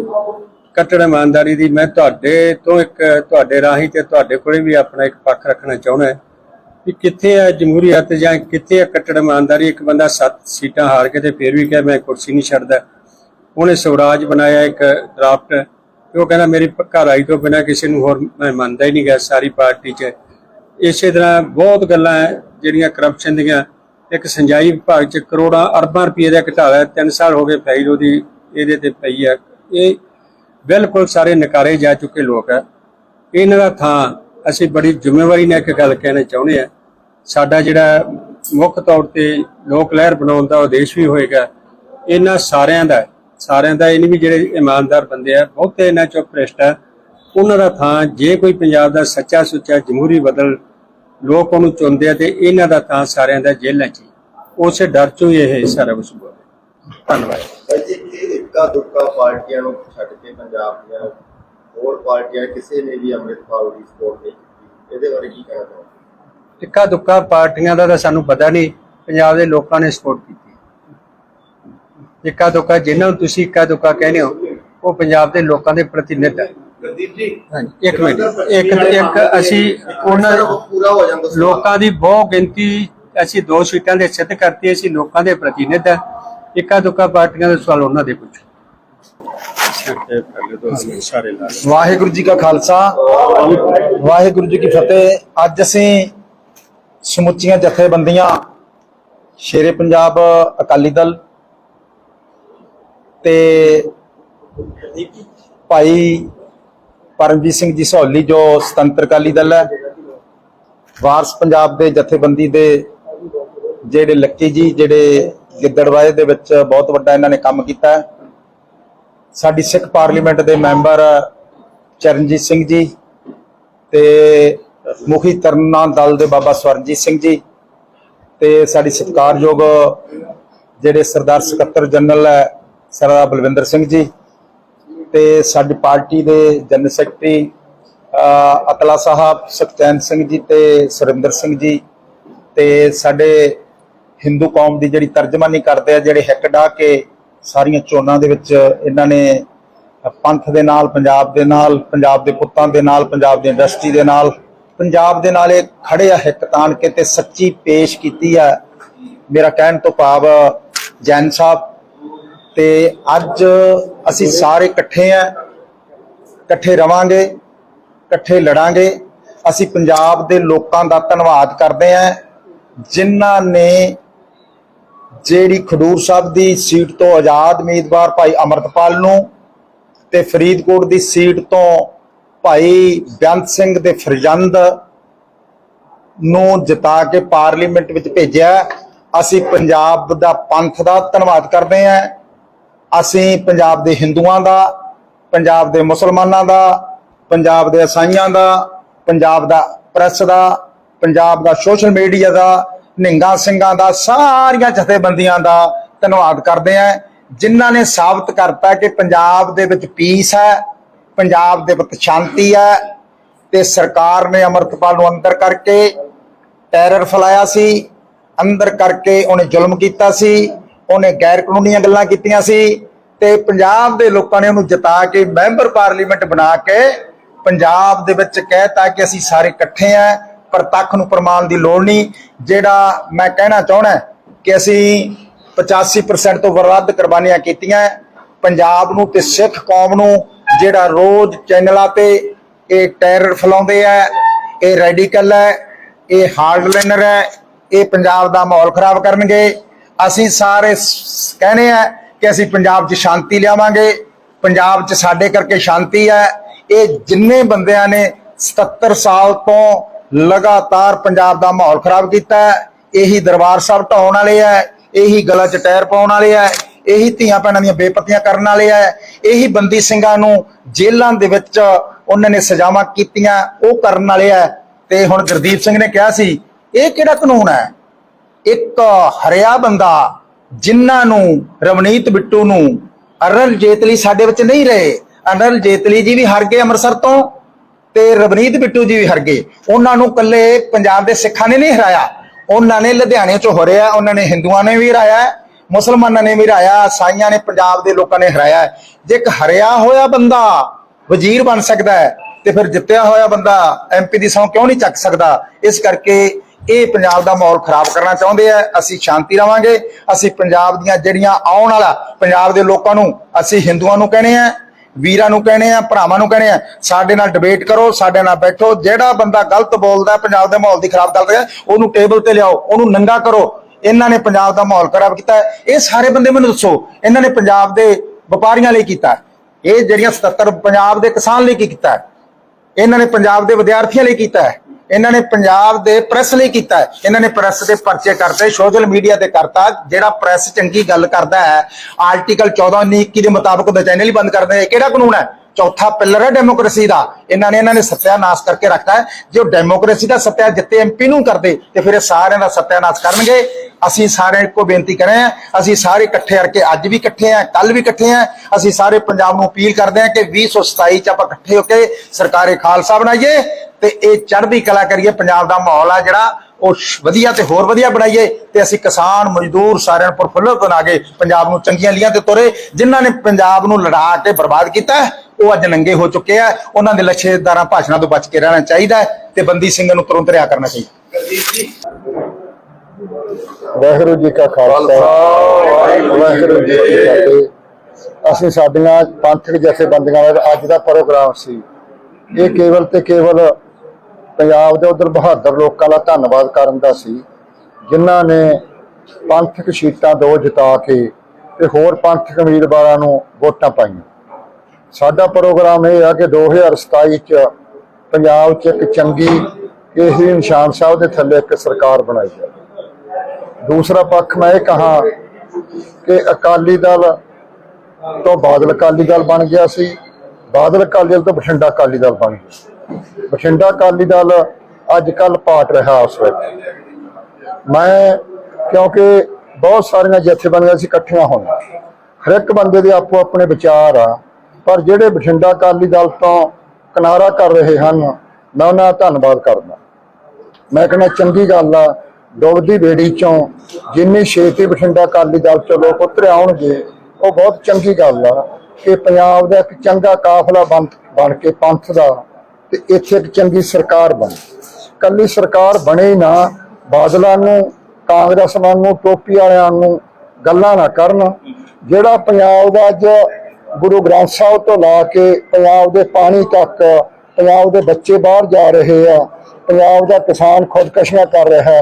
Speaker 1: ਕੱਟੜ ਇਮਾਨਦਾਰੀ ਦੀ ਮੈਂ ਤੁਹਾਡੇ ਤੋਂ ਇੱਕ, ਤੁਹਾਡੇ ਰਾਹੀਂ ਤੇ ਤੁਹਾਡੇ ਕੋਲੇ ਵੀ ਆਪਣਾ ਇੱਕ ਪੱਖ ਰੱਖਣਾ ਚਾਹੁੰਦਾ ਹਾਂ ਕਿ ਕਿੱਥੇ ਹੈ ਜਮਹੂਰੀਅਤ ਜਾਂ ਕਿੱਥੇ ਹੈ ਕੱਟੜ ਇਮਾਨਦਾਰੀ? ਇੱਕ ਬੰਦਾ ਸੱਤ ਸੀਟਾਂ ਹਾਰ ਕੇ ਤੇ ਫਿਰ ਵੀ ਕਹੇ, ਮੈਂ ਕੁਰਸੀ ਨਹੀਂ ਛੱਡਦਾ। ਉਹਨੇ ਸਵਰਾਜ ਬਣਾਇਆ ਇੱਕ ਡਰਾਫਟ ਉਹ ਕਹਿੰਦਾ, ਮੇਰੀ ਘਰ ਆਈ ਤੋਂ ਬਿਨਾਂ ਕਿਸੇ ਨੂੰ ਹੋਰ ਮੈਂ ਮੰਨਦਾ ਹੀ ਨਹੀਂ ਗਿਆ ਸਾਰੀ ਪਾਰਟੀ 'ਚ। ਇਸੇ ਤਰ੍ਹਾਂ ਬਹੁਤ ਗੱਲਾਂ ਜਿਹੜੀਆਂ ਕਰਪਸ਼ਨ ਦੀਆਂ। ਇੱਕ ਸਿੰਜਾਈ ਵਿਭਾਗ 'ਚ ਕਰੋੜਾਂ ਅਰਬਾਂ ਰੁਪਏ ਦਾ ਘਟਾਲਾ ਹੈ 3 ਸਾਲ ਹੋ ਗਏ ਫਾਈਲ ਉਹਦੀ, ਇਹਦੇ ਤੇ ਪਈ ਹੈ ਇਹ ਬਿਲਕੁਲ ਸਾਰੇ ਨਕਾਰੇ ਜਾ ਚੁੱਕੇ ਲੋਕ ਹੈ। ਇਹਨਾਂ ਦਾ ਥਾਂ ਅਸੀਂ ਬੜੀ ਜ਼ਿੰਮੇਵਾਰੀ ਨਾਲ ਇੱਕ ਗੱਲ ਕਹਿਣਾ ਚਾਹੁੰਦੇ ਆ ਸਾਡਾ ਜਿਹੜਾ ਮੁੱਖ ਤੌਰ ਤੇ ਲੋਕ ਲਹਿਰ ਬਣਾਉਣ ਦਾ ਉਦੇਸ਼ ਵੀ ਹੋਏਗਾ, ਇਹਨਾਂ ਸਾਰਿਆਂ ਦਾ ਸਾਰਿਆਂ ਦਾ ਇਹ ਨਹੀਂ ਵੀ ਜਿਹੜੇ ਇਮਾਨਦਾਰ ਬੰਦੇ ਆ, ਬਹੁਤੇ ਇਹਨਾਂ ਚੋਂ ਭ੍ਰਿਸ਼ਟ ਆ। ਉਹਨਾਂ ਦਾ ਥਾਂ ਜੇ ਕੋਈ ਪੰਜਾਬ ਦਾ ਸੱਚਾ ਸੁੱਚਾ ਜਮਹੂਰੀ ਬਦਲ ਲੋਕ ਉਹਨੂੰ ਚੁਣਦੇ ਆ ਤੇ ਇਹਨਾਂ ਦਾ ਥਾਂ ਸਾਰਿਆਂ ਦਾ ਜੇਲ੍ਹਾਂ 'ਚ ਹੀ। ਉਸੇ ਡਰ ਚੋਂ ਹੀ ਇਹ ਸਾਰਾ ਕੁਝ ਬੋਲ ਧੰਨਵਾਦ।
Speaker 3: ਭਾਈ ਜੀ ਇਹ ਇੱਕਾ ਦੁੱਕਾ ਪਾਰਟੀਆਂ ਨੂੰ ਛੱਡ ਕੇ ਪੰਜਾਬ ਦੀਆਂ ਹੋਰ ਪਾਰਟੀਆਂ ਕਿਸੇ ਨੇ ਵੀ ਅੰਮ੍ਰਿਤਪਾਲ ਦੀ ਸਪੋਰਟ ਨਹੀਂ ਕੀਤੀ? ਇਹਦੇ ਬਾਰੇ ਕੀ ਕਹਿਣਾ ਚਾਹੁੰਦੇ
Speaker 1: ਇੱਕਾ ਦੁੱਕਾ ਪਾਰਟੀਆਂ ਦਾ ਤਾਂ ਸਾਨੂੰ ਪਤਾ ਨਹੀਂ ਪੰਜਾਬ ਦੇ ਲੋਕਾਂ ਨੇ ਸਪੋਰਟ ਕੀਤੀ। ਇੱਕਾ ਦੁੱਕਾ ਜਿਨ੍ਹਾਂ ਨੂੰ ਤੁਸੀਂ ਇੱਕਾ ਦੁੱਕਾ ਕਹਿੰਦੇ ਹੋ ਉਹ ਪੰਜਾਬ ਦੇ ਲੋਕਾਂ ਦੇ ਪ੍ਰਤੀਨਿਧ ਹੈ।
Speaker 3: ਜੀ
Speaker 1: ਹਾਂਜੀ ਇੱਕ ਮਿੰਟ। ਇੱਕ ਇੱਕ ਅਸੀਂ ਉਹਨਾਂ
Speaker 3: ਪੂਰਾ ਹੋ ਜਾਂਦਾ।
Speaker 1: ਲੋਕਾਂ ਦੀ ਬਹੁ ਗਿਣਤੀ ਅਸੀਂ ਦੋ ਸੀਟਾਂ ਦੇ ਸਿੱਧ ਕਰਤੀ ਅਸੀਂ ਲੋਕਾਂ ਦੇ ਪ੍ਰਤੀਨਿਧ ਹੈ। ਇੱਕਾ ਦੁੱਕਾ ਪਾਰਟੀਆਂ ਦੇ ਸਵਾਲ ਉਹਨਾਂ ਦੇ ਪੁੱਛੋ।
Speaker 4: ਵਾਹਿਗੁਰੂ ਜੀ ਕਾ ਖਾਲਸਾ, ਵਾਹਿਗੁਰੂ ਜੀ ਕੀ ਫਤਿਹ। ਅੱਜ ਅਸੀਂ ਸਮੁੱਚੀਆਂ ਜਥੇਬੰਦੀਆਂ, ਸ਼ੇਰੇ ਪੰਜਾਬ ਅਕਾਲੀ ਦਲ ਤੇ ਭਾਈ ਪਰਮਜੀਤ ਸਿੰਘ ਜੀ ਸਹੌਲੀ, ਜੋ ਸੁਤੰਤਰ ਅਕਾਲੀ ਦਲ ਹੈ, ਵਾਰਸ ਪੰਜਾਬ ਦੇ ਜਥੇਬੰਦੀ ਦੇ ਜਿਹੜੇ ਲੱਕੀ ਜੀ, ਜਿਹੜੇ ਗਿੱਦੜਵਾਏ ਦੇ ਵਿੱਚ ਬਹੁਤ ਵੱਡਾ ਇਹਨਾਂ ਨੇ ਕੰਮ ਕੀਤਾ ਹੈ। ਸਾਡੀ ਸਿੱਖ ਪਾਰਲੀਮੈਂਟ ਦੇ ਮੈਂਬਰ ਚਰਨਜੀਤ ਸਿੰਘ ਜੀ ਤੇ ਮੁਖੀ ਤਰਨਾ ਦਲ ਦੇ ਬਾਬਾ ਸਵਰਨਜੀਤ ਸਿੰਘ ਜੀ ਤੇ ਸਾਡੀ ਸਤਿਕਾਰਯੋਗ ਜਿਹੜੇ ਸਰਦਾਰ ਸਕੱਤਰ ਜਨਰਲ ਹੈ, ਸਰਦਾਰ ਬਲਵਿੰਦਰ ਸਿੰਘ ਜੀ ਤੇ ਸਾਡੀ ਪਾਰਟੀ ਦੇ ਜਨਰਲ ਸੈਕਟਰੀ ਅਤਲਾ ਸਾਹਿਬ, ਸੁਖਚੈਨ ਸਿੰਘ ਜੀ ਤੇ ਸੁਰਿੰਦਰ ਸਿੰਘ ਜੀ ਤੇ ਸਾਡੇ ਹਿੰਦੂ ਕੌਮ ਦੀ ਜਿਹੜੀ ਤਰਜਮਾਨੀ ਕਰਦੇ ਆ, ਜਿਹੜੇ ਹਿੱਕ ਡਾ ਕੇ ਸਾਰੀਆਂ ਚੋਣਾਂ ਦੇ ਵਿੱਚ ਇਹਨਾਂ ਨੇ ਪੰਥ ਦੇ ਨਾਲ, ਪੰਜਾਬ ਦੇ ਨਾਲ, ਪੰਜਾਬ ਦੇ ਪੁੱਤਾਂ ਦੇ ਨਾਲ, ਪੰਜਾਬ ਦੀ ਇੰਡਸਟਰੀ ਦੇ ਨਾਲ, ਪੰਜਾਬ ਦੇ ਨਾਲ ਇਹ ਖੜੇ ਆ ਹਿੱਕ ਤਾਣ ਕੇ ਤੇ ਸੱਚੀ ਪੇਸ਼ ਕੀਤੀ ਆ। ਮੇਰਾ ਕਹਿਣ ਤੋਂ ਭਾਵ ਜੈਨ ਸਾਹਿਬ ਤੇ ਅੱਜ ਅਸੀਂ ਸਾਰੇ ਇਕੱਠੇ ਆ, ਇਕੱਠੇ ਰਵਾਂਗੇ, ਇਕੱਠੇ ਲੜਾਂਗੇ। ਅਸੀਂ ਪੰਜਾਬ ਦੇ ਲੋਕਾਂ ਦਾ ਧੰਨਵਾਦ ਕਰਦੇ ਹਾਂ ਜਿਨ੍ਹਾਂ ਨੇ ਜਿਹੜੀ ਖਡੂਰ ਸਾਹਿਬ ਦੀ ਸੀਟ ਤੋਂ ਆਜ਼ਾਦ ਉਮੀਦਵਾਰ ਭਾਈ ਅਮਰਤਪਾਲ ਨੂੰ ਤੇ ਫਰੀਦਕੋਟ ਦੀ ਸੀਟ ਤੋਂ ਭਾਈ ਬੇਅੰਤ ਸਿੰਘ ਦੇ ਫਰਜ਼ੰਦ ਨੂੰ ਜਿਤਾ ਕੇ ਪਾਰਲੀਮੈਂਟ ਵਿੱਚ ਭੇਜਿਆ ਅਸੀਂ ਪੰਜਾਬ ਦਾ ਪੰਥ ਦਾ ਧੰਨਵਾਦ ਕਰਦੇ ਹਾਂ। ਅਸੀਂ ਪੰਜਾਬ ਦੇ ਹਿੰਦੂਆਂ ਦਾ, ਪੰਜਾਬ ਦੇ ਮੁਸਲਮਾਨਾਂ ਦਾ, ਪੰਜਾਬ ਦੇ ਇਸਾਈਆਂ ਦਾ, ਪੰਜਾਬ ਦਾ ਪ੍ਰੈਸ ਦਾ, ਪੰਜਾਬ ਦਾ ਸੋਸ਼ਲ ਮੀਡੀਆ ਦਾ ਨਿੰਗਾ ਸਿੰਘਾਂ ਦਾ, ਸਾਰੀਆਂ ਜਥੇਬੰਦੀਆਂ ਦਾ ਧੰਨਵਾਦ ਕਰਦੇ ਹਾਂ ਜਿਨ੍ਹਾਂ ਨੇ ਸਾਬਤ ਕਰਤਾ ਕਿ ਪੰਜਾਬ ਦੇ ਵਿੱਚ ਪੀਸ ਹੈ, ਪੰਜਾਬ ਦੇ ਵਿੱਚ ਸ਼ਾਂਤੀ ਹੈ ਤੇ ਸਰਕਾਰ ਨੇ ਅਮਰਤਪਾਲ ਨੂੰ ਅੰਦਰ ਕਰਕੇ ਟੈਰਰ ਫੈਲਾਇਆ ਸੀ, ਅੰਦਰ ਕਰਕੇ ਉਹਨੇ ਜ਼ੁਲਮ ਕੀਤਾ ਸੀ, ਉਹਨੇ ਗੈਰ ਕਾਨੂੰਨੀਆਂ ਗੱਲਾਂ ਕੀਤੀਆਂ ਸੀ ਤੇ ਪੰਜਾਬ ਦੇ ਲੋਕਾਂ ਨੇ ਉਹਨੂੰ ਜਿਤਾ ਕੇ ਮੈਂਬਰ ਪਾਰਲੀਮੈਂਟ ਬਣਾ ਕੇ ਪੰਜਾਬ ਦੇ ਵਿੱਚ ਕਹਿਤਾ ਕਿ ਅਸੀਂ ਸਾਰੇ ਇਕੱਠੇ ਆ। ਪ੍ਰਤੱਖ ਨੂੰ ਪ੍ਰਮਾਣ ਦੀ ਲੋੜ ਨਹੀਂ, ਜਿਹੜਾ ਮੈਂ ਕਹਿਣਾ ਚਾਹਣਾ ਕਿ ਅਸੀਂ 85% ਤੋਂ ਵੱਧ ਕੁਰਬਾਨੀਆਂ ਕੀਤੀਆਂ ਪੰਜਾਬ ਨੂੰ ਤੇ ਸਿੱਖ ਕੌਮ ਨੂੰ ਜਿਹੜਾ ਰੋਜ਼ ਚੈਨਲਾਂ ਤੇ ਇਹ ਟੈਰਰ ਫੈਲਾਉਂਦੇ ਆ, ਇਹ ਰੈਡੀਕਲ ਹੈ, ਇਹ ਹਾਰਡਲਾਈਨਰ ਹੈ, ਇਹ ਪੰਜਾਬ ਦਾ ਮਾਹੌਲ ਖਰਾਬ ਕਰਨਗੇ। ਅਸੀਂ ਸਾਰੇ ਸ- ਕਹਿੰਦੇ ਆ ਕਿ ਅਸੀਂ ਪੰਜਾਬ 'ਚ ਸ਼ਾਂਤੀ ਲਿਆਵਾਂਗੇ। ਪੰਜਾਬ 'ਚ ਸਾਡੇ ਕਰਕੇ ਸ਼ਾਂਤੀ ਹੈ। ਇਹ ਜਿੰਨੇ ਬੰਦਿਆਂ ਨੇ 77 ਸਾਲ ਤੋਂ ਲਗਾਤਾਰ ਪੰਜਾਬ ਦਾ ਮਾਹੌਲ ਖਰਾਬ ਕੀਤਾ ਹੈ, ਇਹੀ ਦਰਬਾਰ ਸਾਹਿਬ ਢਾਉਣ ਵਾਲੇ ਆ ਇਹੀ ਗਲਾ 'ਚ ਟਾਇਰ ਪਾਉਣ ਵਾਲੇ ਆ ਇਹੀ ਧੀਆਂ ਭੈਣਾਂ ਦੀਆਂ ਬੇਪਤੀਆਂ ਕਰਨ ਵਾਲੇ ਆ ਇਹੀ ਬੰਦੀ ਸਿੰਘਾਂ ਨੂੰ ਜੇਲ੍ਹਾਂ ਦੇ ਵਿੱਚ ਉਹਨਾਂ ਨੇ ਸਜ਼ਾਵਾਂ ਕੀਤੀਆਂ ਉਹ ਕਰਨ ਵਾਲੇ ਆ ਤੇ ਹੁਣ ਗੁਰਦੀਪ ਸਿੰਘ ਨੇ ਕਿਹਾ ਸੀ ਇਹ ਕਿਹੜਾ ਕਾਨੂੰਨ ਹੈ? ਇੱਕ ਹਰਿਆ ਬੰਦਾ ਜਿਨ੍ਹਾਂ ਨੂੰ ਰਵਨੀਤ ਬਿੱਟੂ ਨੂੰ ਅਰਲ ਜੇਤਲੀ ਸਾਡੇ ਵਿੱਚ ਨਹੀਂ ਰਹੇ। ਅਰਲ ਜੇਤਲੀ ਜੀ ਵੀ ਹਰ ਗਏ ਅੰਮ੍ਰਿਤਸਰ ਤੋਂ। ਤੇ ਰਵਨੀਤ ਬਿੱਟੂ ਜੀ ਵੀ ਹਰ ਗਏ। ਉਹਨਾਂ ਨੂੰ ਕੱਲੇ ਪੰਜਾਬ ਦੇ ਸਿੱਖਾਂ ਨੇ ਨਹੀਂ ਹਰਾਇਆ। ਉਹਨਾਂ ਨੇ ਲੁਧਿਆਣੇ ਚੋਂ ਹਰਾਇਆ ਉਹਨਾਂ ਨੇ ਹਿੰਦੂਆਂ ਨੇ ਵੀ ਹਰਾਇਆ, ਮੁਸਲਮਾਨਾਂ ਨੇ ਵੀ ਹਰਾਇਆ, ਸਾਈਆਂ ਨੇ ਪੰਜਾਬ ਦੇ ਲੋਕਾਂ ਨੇ ਹਰਾਇਆ ਜੇ ਇੱਕ ਹਰਿਆ ਹੋਇਆ ਬੰਦਾ ਵਜ਼ੀਰ ਬਣ ਸਕਦਾ ਹੈ, ਤੇ ਫਿਰ ਜਿੱਤਿਆ ਹੋਇਆ ਬੰਦਾ ਐਮਪੀ ਦੀ ਸਹੁੰ ਕਿਉਂ ਨਹੀਂ ਚੱਕ ਸਕਦਾ? ਇਸ ਕਰਕੇ ਇਹ ਪੰਜਾਬ ਦਾ ਮਾਹੌਲ ਖਰਾਬ ਕਰਨਾ ਚਾਹੁੰਦੇ ਆ। ਅਸੀਂ ਸ਼ਾਂਤੀ ਰਵਾਂਗੇ। ਅਸੀਂ ਪੰਜਾਬ ਦੀਆਂ ਜਿਹੜੀਆਂ ਆਉਣ ਵਾਲਾ, ਪੰਜਾਬ ਦੇ ਲੋਕਾਂ ਨੂੰ, ਅਸੀਂ ਹਿੰਦੂਆਂ ਨੂੰ ਕਹਿੰਦੇ ਆ ਵੀਰਾਂ ਨੂੰ ਕਹਿੰਦੇ ਆ, ਭਰਾਵਾਂ ਨੂੰ ਕਹਿੰਦੇ ਆ, ਸਾਡੇ ਨਾਲ ਡਿਬੇਟ ਕਰੋ, ਸਾਡੇ ਨਾਲ ਬੈਠੋ, ਜਿਹੜਾ ਬੰਦਾ ਗਲਤ ਬੋਲਦਾ, ਪੰਜਾਬ ਦੇ ਮਾਹੌਲ ਦੀ ਖਰਾਬ ਗੱਲ ਰਿਹਾ ਉਹਨੂੰ ਟੇਬਲ ਤੇ ਲਿਆਓ, ਉਹਨੂੰ ਨੰਗਾ ਕਰੋ। ਇਹਨਾਂ ਨੇ ਪੰਜਾਬ ਦਾ ਮਾਹੌਲ ਖਰਾਬ ਕੀਤਾ ਇਹ ਸਾਰੇ ਬੰਦੇ ਮੈਨੂੰ ਦੱਸੋ, ਇਹਨਾਂ ਨੇ ਪੰਜਾਬ ਦੇ ਵਪਾਰੀਆਂ ਲਈ ਕੀਤਾ ਇਹ ਜਿਹੜੀਆਂ 77 ਪੰਜਾਬ ਦੇ ਕਿਸਾਨ ਲਈ ਕੀ ਕੀਤਾ ਹੈ? ਇਹਨਾਂ ਨੇ ਪੰਜਾਬ ਦੇ ਵਿਦਿਆਰਥੀਆਂ ਲਈ ਕੀਤਾ ਹੈ? ਇਹਨਾਂ ਨੇ ਪੰਜਾਬ ਦੇ ਪ੍ਰੈਸ ਲਈ ਕੀਤਾ ਹੈ। ਇਹਨਾਂ ਨੇ ਪ੍ਰੈਸ ਦੇ ਪਰਚੇ ਕਰਤੇ, ਸੋਸ਼ਲ ਮੀਡੀਆ ਤੇ ਕਰਤਾ। ਜਿਹੜਾ ਪ੍ਰੈਸ ਚੰਗੀ ਗੱਲ ਕਰਦਾ ਹੈ, ਆਰਟੀਕਲ 14 19 21 ਦੇ ਮੁਤਾਬਕ ਉਹਦਾ ਚੈਨਲ ਹੀ ਬੰਦ ਕਰਦੇ ਇਹ ਕਿਹੜਾ ਕਾਨੂੰਨ ਹੈ? ਚੌਥਾ ਪਿੱਲਰ ਹੈ ਡੈਮੋਕ੍ਰੇਸੀ ਦਾ। ਇਹਨਾਂ ਨੇ ਇਹਨਾਂ ਨੇ ਸਤਿਆਨਾਸ਼ ਕਰਕੇ ਰੱਖਤਾ ਹੈ। ਜੇ ਉਹ ਡੈਮੋਕ੍ਰੇਸੀ ਦਾ ਸਤਿਆ ਜਿੱਤੇ ਐਮਪੀ ਨੂੰ ਕਰਦੇ, ਤੇ ਫਿਰ ਇਹ ਸਾਰਿਆਂ ਦਾ ਸਤਿਆਨਾਸ਼ ਕਰਨਗੇ। ਅਸੀਂ ਸਾਰਿਆਂ ਕੋ ਬੇਨਤੀ ਕਰ ਰਹੇ ਹਾਂ। ਅਸੀਂ ਸਾਰੇ ਇਕੱਠੇ ਕਰਕੇ ਅੱਜ ਵੀ ਇਕੱਠੇ ਆ ਕੱਲ ਵੀ ਇਕੱਠੇ ਆ ਅਸੀਂ ਸਾਰੇ ਪੰਜਾਬ ਨੂੰ ਅਪੀਲ ਕਰਦੇ ਹਾਂ ਕਿ 2027 ਚ ਆਪਾਂ ਇਕੱਠੇ ਹੋ ਕੇ ਸਰਕਾਰੇ ਖਾਲਸਾ ਬਣਾਈਏ। ਤੇ ਇਹ ਚੜ੍ਹਦੀ ਕਲਾ ਕਰੀਏ ਪੰਜਾਬ ਦਾ ਮਾਹੌਲ ਆ ਜਿਹੜਾ ਉਹ ਵਧੀਆ ਤੇ ਹੋਰ ਵਧੀਆ ਬਣਾਈਏ ਤੇ ਅਸੀਂ ਕਿਸਾਨ ਮਜ਼ਦੂਰ ਸਾਰਿਆਂ ਨੂੰ ਪ੍ਰਫੁੱਲਤ ਬਣਾ ਕੇ ਪੰਜਾਬ ਨੂੰ ਚੰਗੀਆਂ ਲੀਆਂ ਤੇ ਤੁਰੇ ਜਿਨ੍ਹਾਂ ਨੇ ਪੰਜਾਬ ਨੂੰ ਲੜਾ ਕੇ ਬਰਬਾਦ ਕੀਤਾ ਉਹ ਅੱਜ ਨੰਗੇ ਹੋ ਚੁੱਕੇ ਆ। ਉਹਨਾਂ ਦੇ ਲੱਛੇਦਾਰਾਂ ਭਾਸ਼ਣਾਂ ਤੋਂ ਬਚ ਕੇ ਰਹਿਣਾ ਚਾਹੀਦਾ ਤੇ ਬੰਦੀ ਸਿੰਘਾਂ ਨੂੰ ਤੁਰੰਤ ਰਿਹਾ ਕਰਨਾ ਚਾਹੀਦਾ।
Speaker 5: ਵਾਹਿਗੁਰੂ ਜੀ ਕਾ ਖਾਲਸਾ। ਵਾਹਿਗੁਰੂ ਜੀ ਕੀ ਫਤਿਹ। ਅਸੀਂ ਸਾਡੀਆਂ ਪੰਥਕ ਜਥੇਬੰਦੀਆਂ ਦਾ ਅੱਜ ਦਾ ਪ੍ਰੋਗਰਾਮ ਸੀ। ਇਹ ਕੇਵਲ ਤੇ ਕੇਵਲ ਪੰਜਾਬ ਦੇ ਉਧਰ ਬਹਾਦਰ ਲੋਕਾਂ ਦਾ ਧੰਨਵਾਦ ਕਰਨ ਦਾ ਸੀ, ਜਿਨ੍ਹਾਂ ਨੇ ਪੰਥਕ ਸੀਟਾਂ ਦੋ ਜਿਤਾ ਕੇ ਤੇ ਹੋਰ ਪੰਥਕ ਉਮੀਦਵਾਰਾਂ ਨੂੰ ਵੋਟਾਂ ਪਾਈਆਂ। ਸਾਡਾ ਪ੍ਰੋਗਰਾਮ ਇਹ ਆ ਕਿ 2027 ਚ ਪੰਜਾਬ 'ਚ ਇੱਕ ਚੰਗੀ, ਇਹੀ ਨਿਸ਼ਾਨ ਸਾਹਿਬ ਦੇ ਥੱਲੇ ਇੱਕ ਸਰਕਾਰ ਬਣਾਈ ਜਾਵੇ। ਦੂਸਰਾ ਪੱਖ ਮੈਂ ਇਹ ਕਹਾ ਕਿ ਅਕਾਲੀ ਦਲ ਤੋਂ ਬਾਦਲ ਅਕਾਲੀ ਦਲ ਬਣ ਗਿਆ ਸੀ, ਬਾਦਲ ਅਕਾਲੀ ਦਲ ਤੋਂ ਬਠਿੰਡਾ ਅਕਾਲੀ ਦਲ ਬਣ ਗਿਆ। ਬਠਿੰਡਾ ਅਕਾਲੀ ਦਲ ਅੱਜ ਕੱਲ ਪਾਟ ਰਿਹਾ ਉਸ ਵਿੱਚ। ਮੈਂ ਕਿਉਂਕਿ ਬਹੁਤ ਸਾਰੀਆਂ ਜਥੇਬੰਦੀਆਂ ਸੀ ਇਕੱਠੀਆਂ ਹੋਈਆਂ। ਹਰ ਇੱਕ ਬੰਦੇ ਦੇ ਆਪੋ ਆਪਣੇ ਵਿਚਾਰ ਆ। ਪਰ ਜਿਹੜੇ ਬਠਿੰਡਾ ਅਕਾਲੀ ਦਲ ਤੋਂ ਕਿਨਾਰਾ ਕਰ ਰਹੇ ਹਨ, ਮੈਂ ਉਹਨਾਂ ਦਾ ਧੰਨਵਾਦ ਕਰਦਾ। ਮੈਂ ਕਹਿੰਦਾ ਚੰਗੀ ਗੱਲ ਆ ਡੁੱਬਦੀ ਬੇੜੀ ਚੋਂ ਜਿੰਨੀ ਛੇਤੀ ਬਠਿੰਡਾ ਅਕਾਲੀ ਦਲ ਚੋਂ ਲੋਕ ਉਤਰ ਆਉਣਗੇ, ਉਹ ਬਹੁਤ ਚੰਗੀ ਗੱਲ ਆ ਕਿ ਪੰਜਾਬ ਦਾ ਇੱਕ ਚੰਗਾ ਕਾਫਲਾ ਬਣ ਬਣ ਕੇ ਪੰਥ ਦਾ ਤੇ ਇੱਥੇ ਇੱਕ ਚੰਗੀ ਸਰਕਾਰ ਬਣੇ। ਕੱਲੀ ਸਰਕਾਰ ਬਣੇ ਹੀ ਨਾ, ਬਾਦਲਾਂ ਨੂੰ, ਕਾਂਗਰਸ ਨੂੰ, ਟੋਪੀ ਵਾਲਿਆਂ ਨੂੰ ਗੱਲਾਂ ਨਾ ਕਰਨ। ਜਿਹੜਾ ਪੰਜਾਬ ਦਾ ਅੱਜ ਗੁਰੂ ਗ੍ਰੰਥ ਸਾਹਿਬ ਤੋਂ ਲਾ ਕੇ ਪੰਜਾਬ ਦੇ ਪਾਣੀ ਤੱਕ, ਪੰਜਾਬ ਦੇ ਬੱਚੇ ਬਾਹਰ ਜਾ ਰਹੇ ਆ, ਪੰਜਾਬ ਦਾ ਕਿਸਾਨ ਖੁਦਕਸ਼ੀਆਂ ਕਰ ਰਿਹਾ,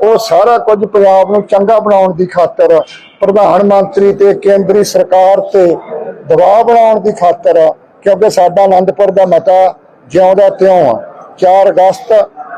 Speaker 5: ਉਹ ਸਾਰਾ ਕੁਝ ਪੰਜਾਬ ਨੂੰ ਚੰਗਾ ਬਣਾਉਣ ਦੀ ਖਾਤਰ, ਪ੍ਰਧਾਨ ਮੰਤਰੀ ਤੇ ਕੇਂਦਰੀ ਸਰਕਾਰ ਤੇ ਦਬਾਅ ਬਣਾਉਣ ਦੀ ਖਾਤਰ, ਕਿਉਂਕਿ ਸਾਡਾ ਆਨੰਦਪੁਰ ਦਾ ਮਤਾ ਜਿਉਂਦਾ ਤਿਉਂ ਆ। 4 ਅਗਸਤ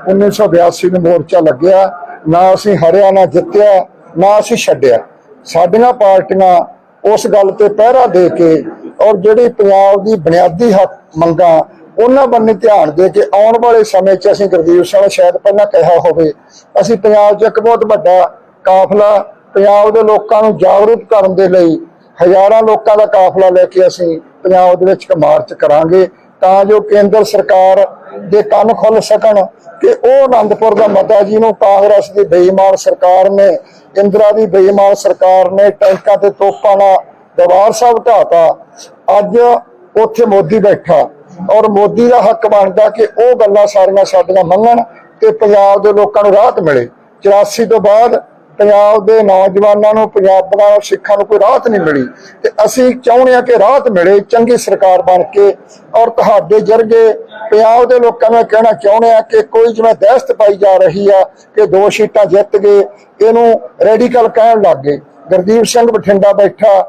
Speaker 5: 1982 ਨੂੰ ਮੋਰਚਾ ਲੱਗਿਆ। ਨਾ ਅਸੀਂ ਹਰਿਆ, ਨਾ ਜਿੱਤਿਆ, ਨਾ ਅਸੀਂ ਛੱਡਿਆ। ਸਾਡੀਆਂ ਪਾਰਟੀਆਂ ਉਸ ਗੱਲ ਤੇ ਪਹਿਰਾ ਦੇ ਕੇ ਔਰ ਜਿਹੜੀ ਪੰਜਾਬ ਦੀ ਬੁਨਿਆਦੀ ਹੱਕ ਮੰਗਾਂ, ਉਹਨਾਂ ਬੰਨੇ ਧਿਆਨ ਦੇ ਕੇ ਆਉਣ ਵਾਲੇ ਸਮੇਂ 'ਚ ਅਸੀਂ ਗੁਰਦੀਪ ਸਿੰਘ ਸ਼ਾਇਦ ਪਹਿਲਾਂ ਕਿਹਾ ਹੋਵੇ, ਅਸੀਂ ਪੰਜਾਬ 'ਚ ਇੱਕ ਬਹੁਤ ਵੱਡਾ ਕਾਫਲਾ ਪੰਜਾਬ ਦੇ ਲੋਕਾਂ ਨੂੰ ਜਾਗਰੂਕ ਕਰਨ ਦੇ ਲਈ ਹਜ਼ਾਰਾਂ ਲੋਕਾਂ ਦਾ ਕਾਫਲਾ ਲੈ ਕੇ ਅਸੀਂ ਪੰਜਾਬ ਦੇ ਵਿੱਚ ਇੱਕ ਮਾਰਚ ਕਰਾਂਗੇ। ਤਾਂ ਜੋ ਕੇਂਦਰ ਸਰਕਾਰ ਦੇ ਕੰਨ ਖੁੱਲ ਸਕਣ ਕਿ ਉਹ ਆਨੰਦਪੁਰ ਦਾ ਮਤਾ ਜੀ ਨੂੰ ਕਾਂਗਰਸ ਦੀ ਬੇਈਮਾਨ ਸਰਕਾਰ ਨੇ, ਇੰਦਰਾ ਦੀ ਬੇਈਮਾਨ ਸਰਕਾਰ ਨੇ ਟੈਂਕਾਂ ਤੇ ਤੋਪਾਂ ਨਾਲ ਦਰਬਾਰ ਸਾਹਿਬ ਢਾਤਾ ਅੱਜ ਉੱਥੇ ਮੋਦੀ ਬੈਠਾ। ਔਰ ਮੋਦੀ ਦਾ ਹੱਕ ਬਣਦਾ ਕਿ ਉਹ ਗੱਲਾਂ ਸਾਰੀਆਂ ਸਾਡੀਆਂ ਮੰਨਣ ਤੇ ਪੰਜਾਬ ਦੇ ਲੋਕਾਂ ਨੂੰ ਰਾਹਤ ਮਿਲੇ। 84 ਤੋਂ ਬਾਅਦ ਪੰਜਾਬ ਦੇ ਨੌਜਵਾਨਾਂ ਨੂੰ ਪੰਜਾਬਾਂ ਨੂੰ, ਸਿੱਖਾਂ ਨੂੰ ਕੋਈ ਰਾਹਤ ਨਹੀਂ ਮਿਲੀ। ਤੇ ਅਸੀਂ ਚਾਹੁੰਦੇ ਹਾਂ ਕਿ ਰਾਹਤ ਮਿਲੇ, ਚੰਗੀ ਸਰਕਾਰ ਬਣ ਕੇ ਔਰ ਤੁਹਾਡੇ ਜਰਗੇ ਪੰਜਾਬ ਦੇ ਲੋਕਾਂ ਨੂੰ ਕਹਿਣਾ ਚਾਹੁੰਦੇ ਆ ਕਿ ਕੋਈ ਜਿਵੇਂ ਦਹਿਸ਼ਤ ਪਾਈ ਜਾ ਰਹੀ ਆ ਕਿ ਦੋ ਸੀਟਾਂ ਜਿੱਤ ਗਏ, ਇਹਨੂੰ ਰੈਡੀਕਲ ਕਹਿਣ ਲੱਗ ਗਏ। ਗੁਰਦੀਪ ਸਿੰਘ ਬਠਿੰਡਾ ਬੈਠਾ,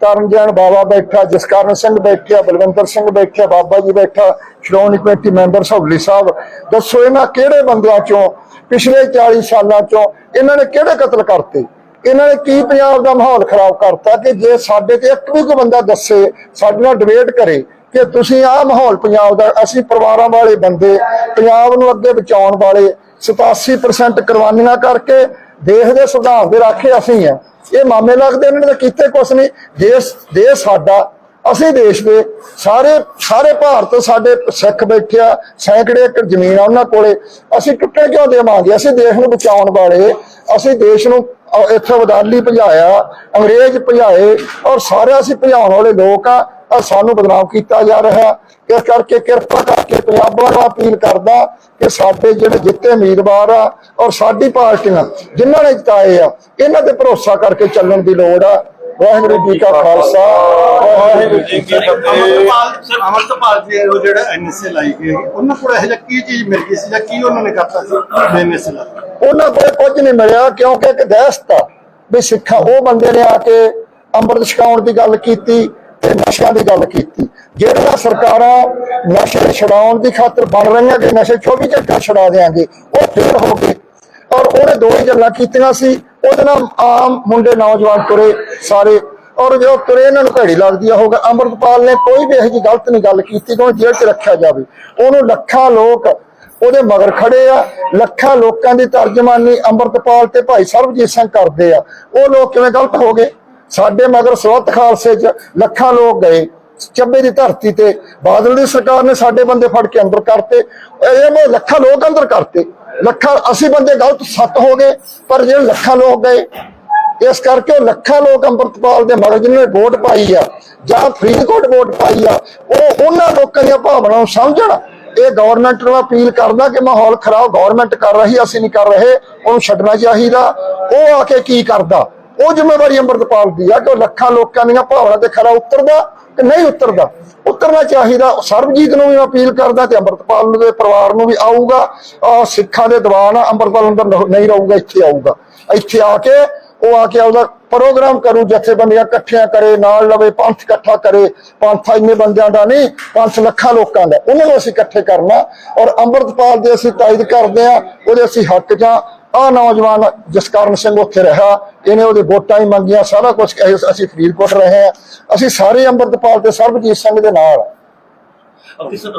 Speaker 5: ਤਰਨਜਨ ਬਾਬਾ ਬੈਠਾ, ਜਸਕਰਨ ਸਿੰਘ ਬੈਠਿਆ ਬਲਵੰਤਰ ਸਿੰਘ ਬੈਠਿਆ, ਬਾਬਾ ਜੀ ਬੈਠਾ, ਸ਼੍ਰੋਮਣੀ ਕਮੇਟੀ ਮੈਂਬਰ ਸੌਲੀ ਸਾਹਿਬ। ਦੱਸੋ ਇਹਨਾਂ ਕਿਹੜੇ ਬੰਦਿਆਂ ਚੋਂ ਪਿਛਲੇ 40 ਸਾਲਾਂ ਚੋਂ ਇਹਨਾਂ ਨੇ ਕਿਹੜੇ ਕਤਲ ਕਰਤੇ? ਇਹਨਾਂ ਨੇ ਕੀ ਪੰਜਾਬ ਦਾ ਮਾਹੌਲ ਖਰਾਬ ਕਰਤਾ ਕਿ ਜੇ ਸਾਡੇ ਤੇ ਇੱਕ ਵੀ ਕੋਈ ਬੰਦਾ ਦੱਸੇ, ਸਾਡੇ ਨਾਲ ਡਿਬੇਟ ਕਰੇ ਕਿ ਤੁਸੀਂ ਆਹ ਮਾਹੌਲ ਪੰਜਾਬ ਦਾ, ਅਸੀਂ ਪਰਿਵਾਰਾਂ ਵਾਲੇ ਬੰਦੇ, ਪੰਜਾਬ ਨੂੰ ਅੱਗੇ ਬਚਾਉਣ ਵਾਲੇ 87% ਕੁਰਬਾਨੀਆਂ ਕਰਕੇ ਦੇਸ਼ ਦੇ ਸੰਵਿਧਾਨ ਦੇ ਰਾਖੇ ਅਸੀਂ ਆ। ਇਹ ਮਾਮੇ ਲੱਗਦੇ, ਇਹਨਾਂ ਨੇ ਕੀਤੇ ਕੁਛ ਨਹੀਂ। ਦੇਸ਼ ਦੇਸ਼ ਸਾਡਾ ਅਸੀਂ ਦੇਸ਼ ਦੇ ਸਾਰੇ ਸਾਰੇ ਭਾਰਤ ਸਾਡੇ ਸਿੱਖ ਬੈਠਿਆ ਸੈਂਕੜੇ ਏਕੜ ਜ਼ਮੀਨ ਆ ਉਹਨਾਂ ਕੋਲੇ। ਅਸੀਂ ਟੁੱਟੇ ਕਿਉਂ ਦੇਵਾਂਗੇ? ਅਸੀਂ ਦੇਸ਼ ਨੂੰ ਬਚਾਉਣ ਵਾਲੇ, ਅਸੀਂ ਦੇਸ਼ ਨੂੰ ਇੱਥੇ ਵਦਾਲੀ ਭਜਾਇਆ, ਅੰਗਰੇਜ਼ ਭਜਾਏ, ਔਰ ਸਾਰੇ ਅਸੀਂ ਭਜਾਉਣ ਵਾਲੇ ਲੋਕ ਆ ਆਹ ਸਾਨੂੰ ਬਦਨਾਮ ਕੀਤਾ ਜਾ ਰਿਹਾ। ਇਸ ਕਰਕੇ ਕਿਰਪਾ ਕਰਕੇ ਪੰਜਾਬਾਂ ਨੂੰ ਅਪੀਲ ਕਰਦਾ ਕਿ ਸਾਡੇ ਜਿਹੜੇ ਜਿੱਤੇ ਉਮੀਦਵਾਰ ਆ, ਔਰ ਸਾਡੀ ਪਾਰਟੀਆਂ, ਜਿਨ੍ਹਾਂ ਨੇ ਜਿਤਾਏ ਆ, ਇਹਨਾਂ ਤੇ ਭਰੋਸਾ ਕਰਕੇ ਚੱਲਣ ਦੀ ਲੋੜ ਆ। ਵਾਹਿਗੁਰੂ ਜੀ ਕਾ ਖਾਲਸਾ ਵਾਹਿਗੁਰੂ ਜੀ ਕੀ ਫਤਿਹ।
Speaker 2: ਸਰ ਅਮਰਪਾਲ ਜੀ ਉਹ ਜਿਹੜਾ ਐਨਐਸਏ ਲਾਈ ਗਈ ਉਹਨਾਂ ਕੋਲ ਇਹੋ ਜਿਹਾ ਕੀ ਚੀਜ਼ ਮਿਲ ਗਈ ਸੀ ਜਾਂ ਕੀ ਉਹਨਾਂ ਨੇ ਕਰਤਾ ਸੀ ਐਨਐਸਏ ਲਾ
Speaker 5: ਉਹਨਾਂ ਕੋਲ ਕੁਝ ਨਹੀਂ ਮਿਲਿਆ ਕਿਉਂਕਿ ਇੱਕ ਦਹਿਸ਼ਤ ਆ ਵੀ ਸਿੱਖਾਂ ਉਹ ਬੰਦੇ ਨੇ ਆ ਕੇ ਅੰਮ੍ਰਿਤ ਛਕਾਉਣ ਦੀ ਗੱਲ ਕੀਤੀ ਤੇ ਨਸ਼ਿਆਂ ਦੀ ਗੱਲ ਕੀਤੀ। ਜਿਹੜੀਆਂ ਸਰਕਾਰਾਂ ਨਸ਼ੇ ਛਡਾਉਣ ਦੀ ਖਾਤਰ ਬਣ ਰਹੀਆਂ ਕਿ ਨਸ਼ੇ 24 ਘੰਟੇ ਛਡਾ ਦੇਾਂਗੇ ਉਹ ਫੇਰ ਹੋ ਗਏ। ਔਰ ਉਹਨੇ ਦੋ ਹੀ ਗੱਲਾਂ ਕੀਤੀਆਂ ਸੀ, ਉਹਦੇ ਨਾਲ ਆਮ ਮੁੰਡੇ ਨੌਜਵਾਨ ਤੁਰੇ ਸਾਰੇ। ਔਰ ਜੋ ਤੁਰੇ, ਇਹਨਾਂ ਨੂੰ ਭੈੜੀ ਲੱਗਦੀ ਆ ਹੋਗਾ ਅੰਮ੍ਰਿਤਪਾਲ ਨੇ ਕੋਈ ਵੀ ਇਹੋ ਜਿਹੀ ਗਲਤ ਨਹੀਂ ਗੱਲ ਕੀਤੀ, ਕਿ ਉਹਨੂੰ ਜੇਲ੍ਹ 'ਚ ਰੱਖਿਆ ਜਾਵੇ। ਉਹਨੂੰ ਲੱਖਾਂ ਲੋਕ ਉਹਦੇ ਮਗਰ ਖੜੇ ਆ, ਲੱਖਾਂ ਲੋਕਾਂ ਦੀ ਤਰਜਮਾਨੀ ਅੰਮ੍ਰਿਤਪਾਲ ਤੇ ਭਾਈ ਸਰਬਜੀਤ ਸਿੰਘ ਕਰਦੇ ਆ। ਉਹ ਲੋਕ ਕਿਵੇਂ ਗਲਤ ਹੋ ਗਏ? ਸਾਡੇ ਮਗਰ ਸਵਤ ਖਾਲਸੇ 'ਚ ਲੱਖਾਂ ਲੋਕ ਗਏ। ਚੱਬੇ ਦੀ ਧਰਤੀ ਤੇ ਬਾਦਲ ਦੀ ਸਰਕਾਰ ਨੇ ਸਾਡੇ ਬੰਦੇ ਫੜ ਕੇ ਅੰਦਰ ਕਰਤੇ, ਇਹ ਮੈਂ ਲੱਖਾਂ ਲੋਕ ਅੰਦਰ ਕਰਤੇ। ਲੱਖਾਂ, ਅਸੀਂ ਬੰਦੇ ਗਲਤ ਸੱਤ ਹੋ ਗਏ, ਪਰ ਜਿਹੜੇ ਲੱਖਾਂ ਲੋਕ ਗਏ, ਇਸ ਕਰਕੇ ਲੱਖਾਂ ਲੋਕ ਅੰਮ੍ਰਿਤਪਾਲ ਦੇ ਮਗਰ ਜਿਹਨਾਂ ਨੇ ਵੋਟ ਪਾਈ ਆ, ਜਾਂ ਫਰੀਦਕੋਟ ਵੋਟ ਪਾਈ ਆ, ਉਹ ਉਹਨਾਂ ਲੋਕਾਂ ਦੀਆਂ ਭਾਵਨਾਵਾਂ ਨੂੰ ਸਮਝਣ। ਇਹ ਗਵਰਨਮੈਂਟ ਨੂੰ ਅਪੀਲ ਕਰਦਾ ਕਿ ਮਾਹੌਲ ਖਰਾਬ ਗਵਰਨਮੈਂਟ ਕਰ ਰਹੀ, ਅਸੀਂ ਨਹੀਂ ਕਰ ਰਹੇ, ਉਹਨੂੰ ਛੱਡਣਾ ਚਾਹੀਦਾ। ਉਹ ਆ ਕੇ ਕੀ ਕਰਦਾ? ਉਹ ਜ਼ਿੰਮੇਵਾਰੀ ਅੰਮ੍ਰਿਤਪਾਲ ਦੀ ਆ ਕਿ ਲੱਖਾਂ ਲੋਕਾਂ ਦੀਆਂ ਭਾਵਨਾ ਤੇ ਖਰਾ ਉਤਰਦਾ ਕਿ ਨਹੀਂ ਉਤਰਦਾ। ਉਤਰਨਾ ਚਾਹੀਦਾ ਸਰਬਜੀਤ ਨੂੰ ਵੀ ਮੈਂ ਅਪੀਲ ਕਰਦਾ ਤੇ ਅੰਮ੍ਰਿਤਪਾਲ ਦੇ ਪਰਿਵਾਰ ਨੂੰ ਵੀ ਆਊਗਾ। ਸਿੱਖਾਂ ਦੇ ਦੀਵਾਨ ਅੰਮ੍ਰਿਤਪਾਲ ਅੰਦਰ ਨਹੀਂ ਰਹੂਗਾ, ਇੱਥੇ ਆਊਗਾ। ਇੱਥੇ ਆ ਕੇ ਉਹ ਆ ਕੇ ਉਹਦਾ ਪ੍ਰੋਗਰਾਮ ਕਰੂ, ਜਥੇਬੰਦੀਆਂ ਇਕੱਠੀਆਂ ਕਰੇ, ਨਾਲ ਲਵੇ, ਪੰਥ ਇਕੱਠਾ ਕਰੇ। ਪੰਥ ਇੰਨੇ ਬੰਦਿਆਂ ਦਾ ਨਹੀਂ ਪੰਜ ਲੱਖਾਂ ਲੋਕਾਂ ਦਾ। ਉਹਨਾਂ ਨੂੰ ਅਸੀਂ ਇਕੱਠੇ ਕਰਨਾ। ਔਰ ਅੰਮ੍ਰਿਤਪਾਲ ਦੇ ਅਸੀਂ ਤਾਇਦ ਕਰਦੇ ਆ ਉਹਦੇ ਅਸੀਂ ਹੱਕ ਜਾਂ ਆ ਨੌਜਵਾਨ ਜਸਕਰਨ ਸਿੰਘ ਉੱਥੇ ਰਿਹਾ। ਇਹਨੇ ਉਹਦੇ ਵੋਟਾਂ ਹੀ ਮੰਗੀਆਂ, ਸਾਰਾ ਕੁਝ ਅਸੀਂ ਫਰੀਦਕੋਟ ਰਹੇ ਆ ਅਸੀਂ ਸਾਰੇ ਅੰਮ੍ਰਿਤਪਾਲ ਤੇ ਸਰਬਜੀਤ ਸਿੰਘ ਦੇ ਨਾਲ ਆ।